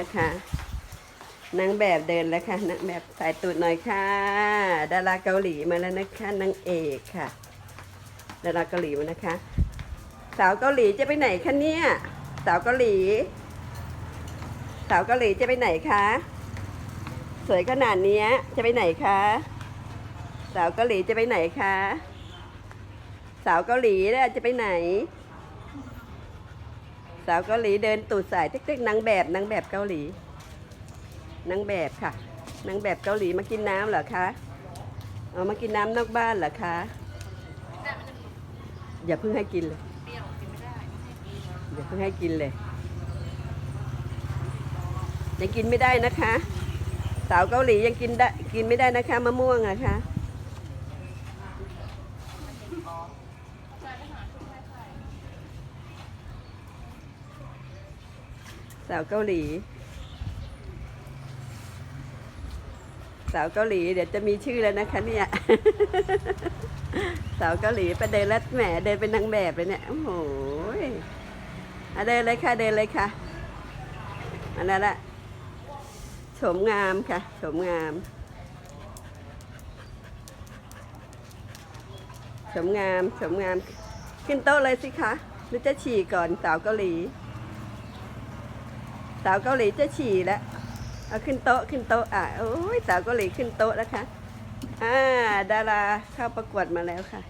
นะคะนางแบบเดินแล้วค่ะนางแบบสายตูดหน่อยค่ะ ดาราเกาหลีมาแล้วนะคะนางเอกค่ะ ดาราเกาหลีมานะคะ สาวเกาหลีจะไปไหนคะเนี่ยสาวเกาหลี สาวเกาหลีจะไปไหนคะสวยขนาดนี้จะไปไหนคะสาวเกาหลีจะไปไหนคะสาวเกาหลีเนี่ยจะไปไหนาวเกาหลีเดินตูดสายเต็กๆนางแบบนางแบบเกาหลีนางแบบค่ะนางแบบเกาหลีมากินน้ำเหรอคะเอามากินน้ำนอกบ้านเหรอคะอย่าเพิ่งให้กินเลยอย่าเพิ่งให้กินเลยยังกินไม่ได้นะคะ สาวเกาหลียังกินได้กินไม่ได้นะคะมะม่วงอะคะ สาวเกาหลี สาวเกาหลี เดี๋ยวจะมีชื่อแล้วนะคะเนี่ย สาวเกาหลีไปเดินแล้วแหมเดินเป็นนางแบบเลยเนี่ยโอ้โหยอะเดินเลยค่ะเดินเลยค่ะอันนั้นแหละโฉมงามค่ะโฉมงามโฉมงามโฉมงาม ขึ้นโต๊ะเลยสิคะหรือจะฉี่ก่อนสาวเกาหลี สาวเกาหลีจะฉี่แล้วเอาขึ้นโต๊ะขึ้นโต๊ะอะโอ้ยสาวเกาหลีขึ้นโต๊ะแล้วค่ะอ่าดาราเข้าประกวดมาแล้วค่ะ